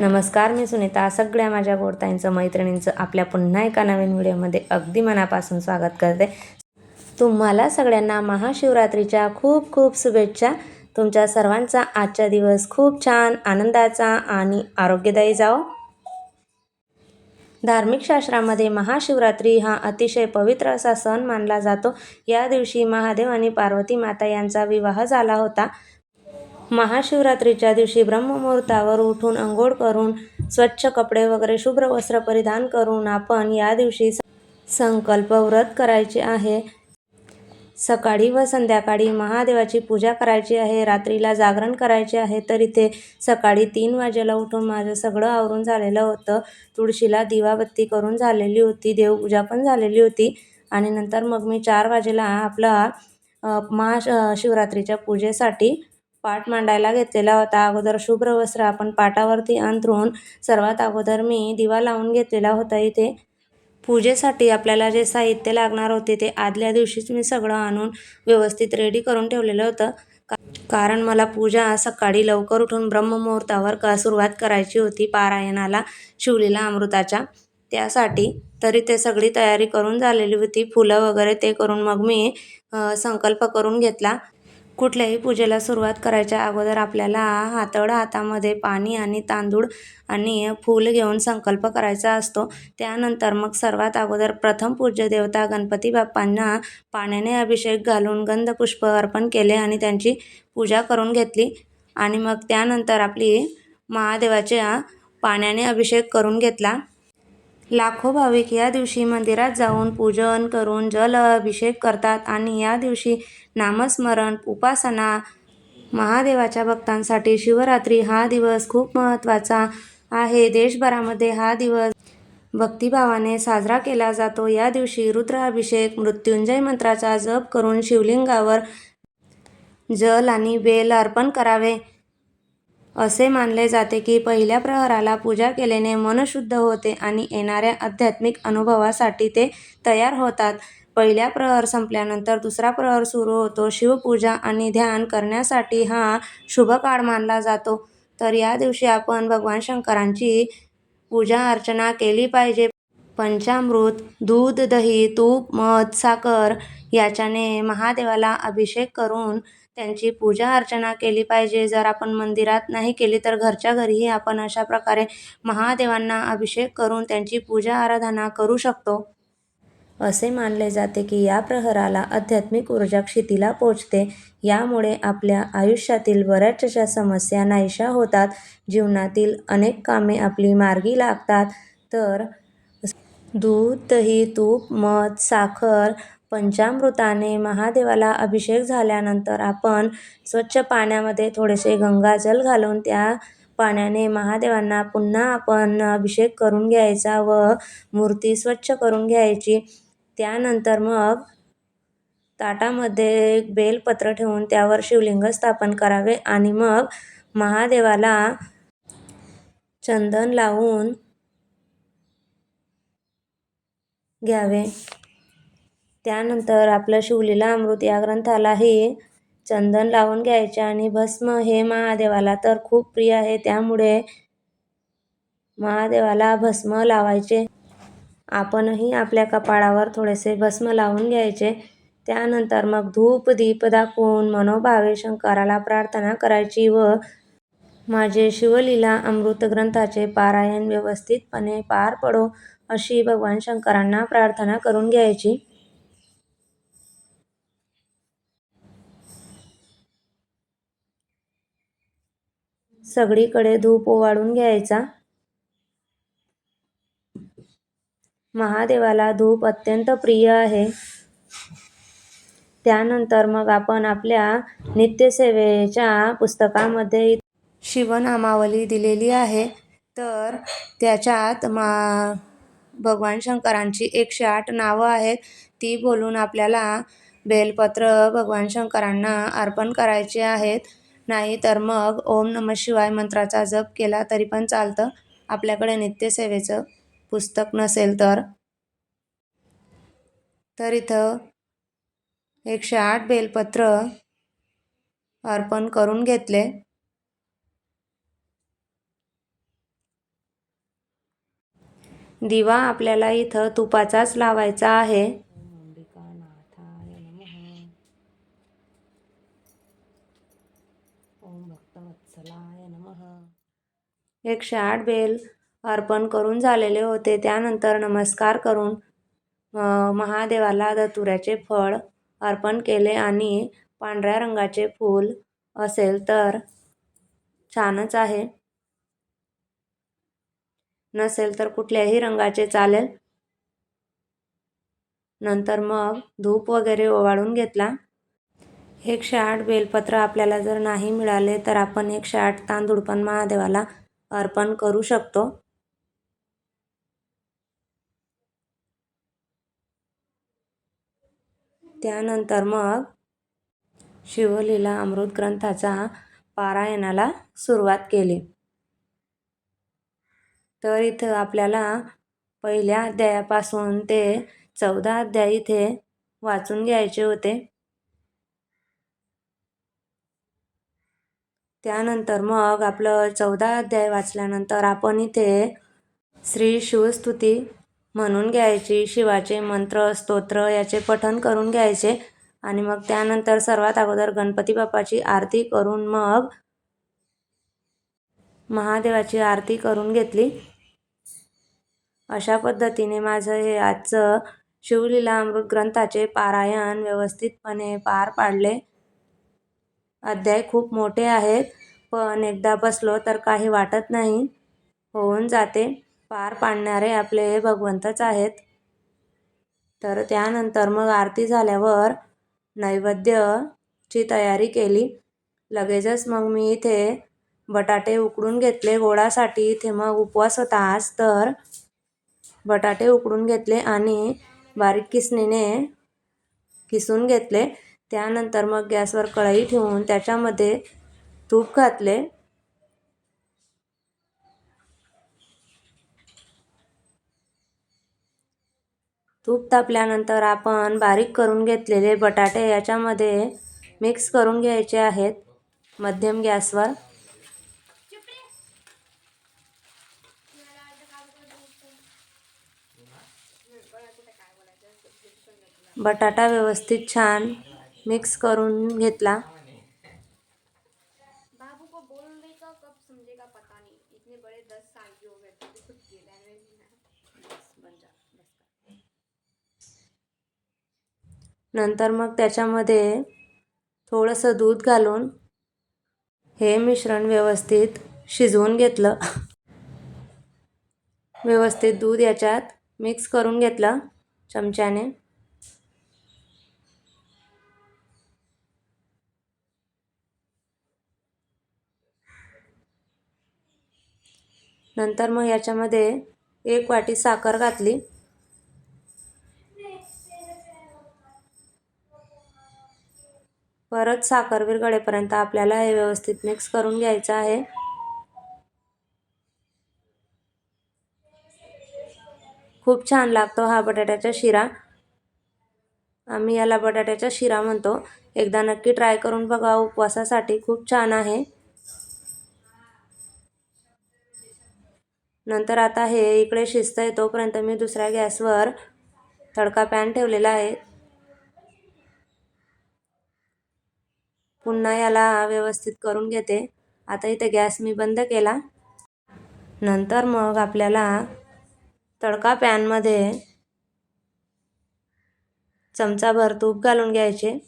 नमस्कार मी सुनीता. सगळ्या माझ्या गोडताईंचं मैत्रिणींचं आपल्या पुन्हा एका नवीन व्हिडिओमध्ये अगदी मनापासून स्वागत करते. तुम्हाला सगळ्यांना महाशिवरात्रीच्या खूप खूप शुभेच्छा. तुमच्या सर्वांचा आजचा दिवस खूप छान आनंदाचा आणि आरोग्यदायी जाओ धार्मिक शास्त्रामध्ये महाशिवरात्री हा अतिशय पवित्र असा सण मानला जातो. या दिवशी महादेव आणि पार्वती माता यांचा विवाह झाला होता. महाशिवरात्रीच्या दिवशी ब्रह्ममुहूर्तावर उठून अंघोळ करून स्वच्छ कपडे वगैरे शुभ्र वस्त्र परिधान करून आपण या दिवशी संकल्प व्रत करायचे आहे. सकाळी व संध्याकाळी महादेवाची पूजा करायची आहे. रात्रीला जागरण करायचे आहे. तर इथे सकाळी तीन वाजेला उठून माझं सगळं आवरून झालेलं होतं. तुळशीला दिवाबत्ती करून झालेली होती. देवपूजा पण झालेली होती. आणि नंतर मग मी चार वाजेला आपला महा शिवरात्रीच्या पूजेसाठी पाट मांडायला घेतलेला होता. अगोदर शुभ्र वस्त्र आपण पाटावरती अंथरून सर्वात अगोदर मी दिवा लावून घेतलेला होता इथे. पूजेसाठी आपल्याला जे साहित्य लागणार होते ते आदल्या दिवशीच मी सगळं आणून व्यवस्थित रेडी करून ठेवलेलं होतं. का कारण मला पूजा सकाळी लवकर उठून ब्रह्ममुहूर्तावर का सुरुवात करायची होती पारायणाला शिवलीला अमृताच्या. त्यासाठी तरी ते सगळी तयारी करून झालेली होती. फुलं वगैरे ते करून मग मी संकल्प करून घेतला. कुठल्याही पूजेला सुरुवात करायच्या अगोदर आपल्याला हातळ हातामध्ये पाणी आणि तांदूळ आणि फूल घेऊन संकल्प करायचा असतो. त्यानंतर मग सर्वात अगोदर प्रथम पूज्य देवता गणपती बाप्पांना पाण्याने अभिषेक घालून गंधपुष्प अर्पण केले आणि त्यांची पूजा करून घेतली. आणि मग त्यानंतर आपली महादेवाच्या पाण्याने अभिषेक करून घेतला. लाखो भाविक या दिवशी मंदिरात जाऊन पूजन करून जल अभिषेक करतात आणि या दिवशी नामस्मरण उपासना महादेवाच्या भक्तांसाठी शिवरात्री हा दिवस खूप महत्त्वाचा आहे. देशभरामध्ये हा दिवस भक्तिभावाने साजरा केला जातो. या दिवशी रुद्राभिषेक मृत्युंजय मंत्राचा जप करून शिवलिंगावर जल आणि बेल अर्पण करावे. असे मानले जाते की पहिल्या प्रहराला पूजा केल्याने मन शुद्ध होते आणि येणाऱ्या आध्यात्मिक अनुभवासाठी ते तयार होतात. पहिल्या प्रहर संपल्यानंतर दुसरा प्रहर सुरू होतो. शिवपूजा आणि ध्यान करण्यासाठी हा शुभ काळ मानला जातो. तर या दिवशी आपण भगवान शंकरांची पूजा अर्चना केली पाहिजे. पंचामृत दूध दही तूप मध साखर याच्याने महादेवाला अभिषेक करून त्यांची पूजा अर्चना केली पाहिजे. जर आपण मंदिरात नाही केली तर घरच्या घरीही आपण अशा प्रकारे महादेवांना अभिषेक करून त्यांची पूजा आराधना करू शकतो. असे मानले जाते की या प्रहराला आध्यात्मिक ऊर्जा क्षितीला पोचते. यामुळे आपल्या आयुष्यातील बऱ्याचशा समस्या नाहीशा होतात. जीवनातील अनेक कामे आपली मार्गी लागतात. तर दूध दही तूप मध साखर पंचामृताने महादेवाला अभिषेक झाल्यानंतर आपण स्वच्छ पाण्यामध्ये थोडेसे गंगाजल घालून त्या पाण्याने महादेवांना पुन्हा आपण अभिषेक करून घ्यायचा व मूर्ती स्वच्छ करून घ्यायची. त्यानंतर मग ताटामध्ये एक बेलपत्र ठेवून त्यावर शिवलिंग स्थापन करावे आणि मग महादेवाला चंदन लावून घ्यावे. त्यानंतर आपलं शिवलीला अमृत या ग्रंथालाही चंदन लावून घ्यायचे आणि भस्म हे महादेवाला तर खूप प्रिय आहे त्यामुळे महादेवाला भस्म लावायचे. आपणही आपल्या कपाळावर थोडेसे भस्म लावून घ्यायचे. त्यानंतर मग धूप दीप दाखवून मनोभावे शंकराला प्रार्थना करायची व माझे शिवलीला अमृत ग्रंथाचे पारायण व्यवस्थितपणे पार पडो अशी भगवान शंकरांना प्रार्थना करून घ्यायची. सगळीकडे धूप ओवाळून घ्यायचा. महादेवाला धूप अत्यंत प्रिय आहे. त्यानंतर मग आपण आपल्या नित्यसेवेच्या पुस्तकामध्ये शिवनामावली दिलेली आहे. तर त्याच्यात मा भगवान शंकरांची एकशे आठ नावं आहेत. ती बोलून आपल्याला बेलपत्र भगवान शंकरांना अर्पण करायचे आहेत. नाही तर मग ओम नम शिवाय मंत्राचा जप केला तरी पण चालतं. आपल्याकडे नित्यसेवेचं पुस्तक नसेल तर. तर इथं एकशे आठ बेलपत्र अर्पण करून घेतले. दिवा आपल्याला इथं तुपाचाच लावायचा आहे अंबिकानाथाय नमः ओम शिवाय नम. एकशे आठ बेल अर्पण करून झालेले होते. त्यानंतर नमस्कार करून महादेवाला धतुऱ्याचे फळ अर्पण केले आणि पांढऱ्या रंगाचे फूल असेल तर छानच आहे. नसेल तर कुठल्याही रंगाचे चालेल. नंतर मग धूप वगैरे ओवाळून घेतला. एकशे आठ बेलपत्र आपल्याला जर नाही मिळाले तर आपण एकशे आठ तांदूळ पण महादेवाला अर्पण करू शकतो. त्यानंतर मग शिवलीला अमृत ग्रंथाचा पारायणाला सुरुवात केली. तर इथं आपल्याला पहिल्या अध्यायापासून ते चौदा अध्याय इथे वाचून घ्यायचे होते. त्यानंतर मग आपलं चौदा अध्याय वाचल्यानंतर आपण इथे श्री शिवस्तुती म्हणून घ्यायची शिवाचे मंत्र स्तोत्र याचे पठण करून घ्यायचे आणि मग त्यानंतर सर्वात अगोदर गणपती बाप्पाची आरती करून मग महादेवाची आरती करून घेतली. अशा पद्धतीने माझं हे आजचं शिवलीला अमृत ग्रंथाचे पारायण व्यवस्थितपणे पार पाडले. अध्याय खूप मोठे आहेत पण एकदा बसलो तर काही वाटत नाही. होऊन जाते. पार पाडणारे आपले भगवंतच आहेत. तर त्यानंतर मग आरती झाल्यावर नैवेद्यची तयारी केली. लगेचच मग मी इथे बटाटे उकडून घेतले. गोडासाठी इथे मग उपवास होता आज तर बटाटे उकडून घेतले आणि बारीक किसणीने किसून घेतले. त्यानंतर मग गॅसवर कढई ठेवून त्याच्यामध्ये तूप घातले. तूप तापल्यानंतर आपण बारीक करून घेतलेले बटाटे याच्यामध्ये मिक्स करून घ्यायचे आहेत मध्यम गॅसवर. बटाटा व्यवस्थित छान मिक्स करून घेतला. हो नंतर मग त्याच्यामध्ये थोडंसं दूध घालून हे मिश्रण व्यवस्थित शिजवून घेतलं. व्यवस्थित दूध याच्यात मिक्स करून घेतलं चमच्याने. नंतर मग याच्यामध्ये एक वाटी साखर घातली. परत साखर विरघळेपर्यंत आपल्याला हे व्यवस्थित मिक्स करून घ्यायचं आहे. खूप छान लागतो हा बटाट्याचा शिरा. आम्ही याला बटाट्याचा शिरा म्हणतो. एकदा नक्की ट्राय करून बघा उपवासासाठी खूप छान आहे. नंतर आता हे इकडे शिजतंय तोपर्यंत मी दुसऱ्या गॅसवर तडका पॅन ठेवलेला आहे. पुन्हा याला व्यवस्थित करून घेते. आता इथे गॅस मी बंद केला. नंतर मग आपल्याला तडका पॅनमध्ये चमचाभर तूप घालून घ्यायचे.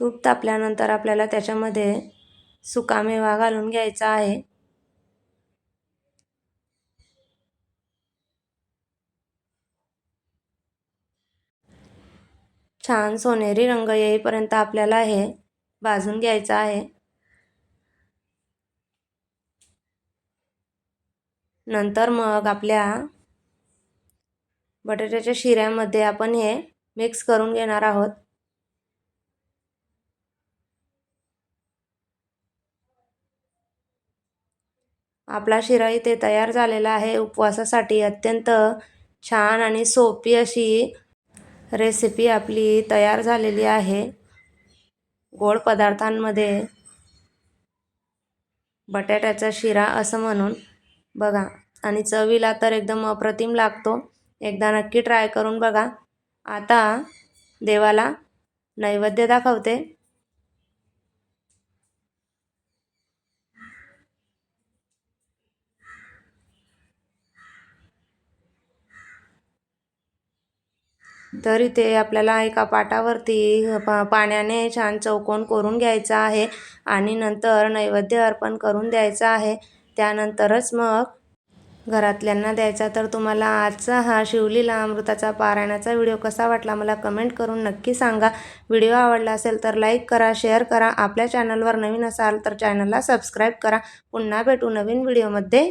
तूप तापल्यानंतर आपल्याला त्याच्यामध्ये सुकामेवा घालून घ्यायचा आहे. छान सोनेरी रंग येईपर्यंत आपल्याला हे भाजून घ्यायचं आहे. नंतर मग आपल्या बटाट्याच्या शिऱ्यामध्ये आपण हे मिक्स करून घेणार आहोत. आपला शिरा इथे तयार झालेला आहे. उपवासासाठी अत्यंत छान आणि सोपी अशी रेसिपी आपली तयार झालेली आहे. गोड पदार्थांमध्ये बटाट्याचा शिरा असं म्हणून. बघा आणि चवीला तर एकदम अप्रतिम लागतो. एकदा नक्की ट्राय करून बघा. आता देवाला नैवेद्य दाखवते. तर इथे आपल्याला एका पाटावरती पा पाण्याने छान चौकोन करून घ्यायचा आहे आणि नंतर नैवेद्य अर्पण करून द्यायचा आहे. त्यानंतरच मग घरातल्यांना द्यायचा. तर तुम्हाला आजचा हा शिवलीला अमृताचा पारायणाचा व्हिडिओ कसा वाटला मला कमेंट करून नक्की सांगा. व्हिडिओ आवडला असेल तर लाईक करा शेअर करा. आपल्या चॅनलवर नवीन असाल तर चॅनलला सबस्क्राईब करा. पुन्हा भेटू नवीन व्हिडिओमध्ये.